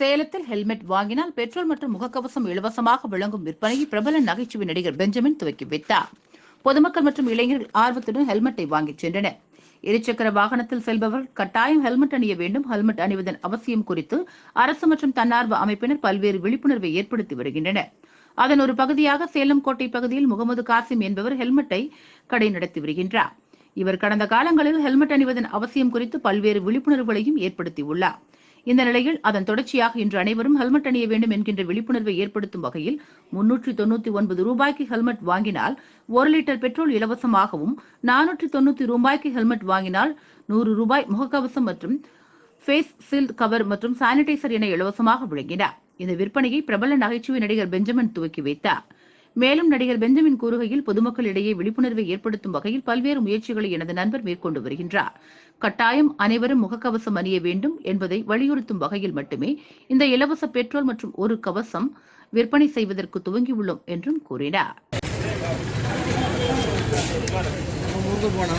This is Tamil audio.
சேலத்தில் ஹெல்மெட் வாங்கினால் பெட்ரோல் மற்றும் முகக்கவசம் இலவசமாக வழங்கும் விற்பனையை பிரபல நகைச்சுவை நடிகர் பெஞ்சமின் துவக்கி வைத்தார் பொதுமக்கள் மற்றும் இளைஞர்கள் ஆர்வத்துடன் ஹெல்மெட்டை வாங்கிச் சென்றனர். இருசக்கர வாகனத்தில் செல்பவர் கட்டாயம் ஹெல்மெட் அணிய வேண்டும். ஹெல்மெட் அணிவதன் அவசியம் குறித்து அரசு மற்றும் தன்னார்வ அமைப்பினர் பல்வேறு விழிப்புணர்வை ஏற்படுத்தி வருகின்றனர். அதன் ஒரு பகுதியாக சேலம் கோட்டை பகுதியில் முகமது காசிம் என்பவர் ஹெல்மெட்டை கடை நடத்தி வருகின்றார். இவர் கடந்த காலங்களில் ஹெல்மெட் அணிவதன் அவசியம் குறித்து பல்வேறு விழிப்புணர்வுகளையும் ஏற்படுத்தியுள்ளார். இந்த நிலையில் அதன் தொடர்ச்சியாக இன்று அனைவரும் ஹெல்மெட் அணிய வேண்டும் என்கின்ற விழிப்புணர்வை ஏற்படுத்தும் வகையில் முன்னூற்றி தொண்ணூத்தி ஒன்பது ரூபாய்க்கு ஹெல்மெட் வாங்கினால் ஒரு லிட்டர் பெட்ரோல் இலவசமாகவும் நானூற்றி தொண்ணூத்தி ரூபாய்க்கு ஹெல்மெட் வாங்கினால் நூறு ரூபாய் முகக்கவசம் மற்றும் ஃபேஸ் சீல்ட் கவர் மற்றும் சானிடைசர் என இலவசமாக வழங்கினார். இந்த விற்பனையை பிரபல நகைச்சுவை நடிகர் பெஞ்சமின் துவக்கி வைத்தார். மேலும் நடிகர் பெஞ்சமின் கூறுகையில் பொதுமக்களிடையே விழிப்புணர்வை ஏற்படுத்தும் வகையில் பல்வேறு முயற்சிகளை எனது நண்பர் மேற்கொண்டு வருகின்றார். கட்டாயம் அனைவரும் முகக்கவசம் அணிய வேண்டும் என்பதை வலியுறுத்தும் வகையில் மட்டுமே இந்த இலவச பெட்ரோல் மற்றும் ஒரு கவசம் விற்பனை செய்வதற்கு துவங்கியுள்ளோம் என்றும் கூறினார். போனா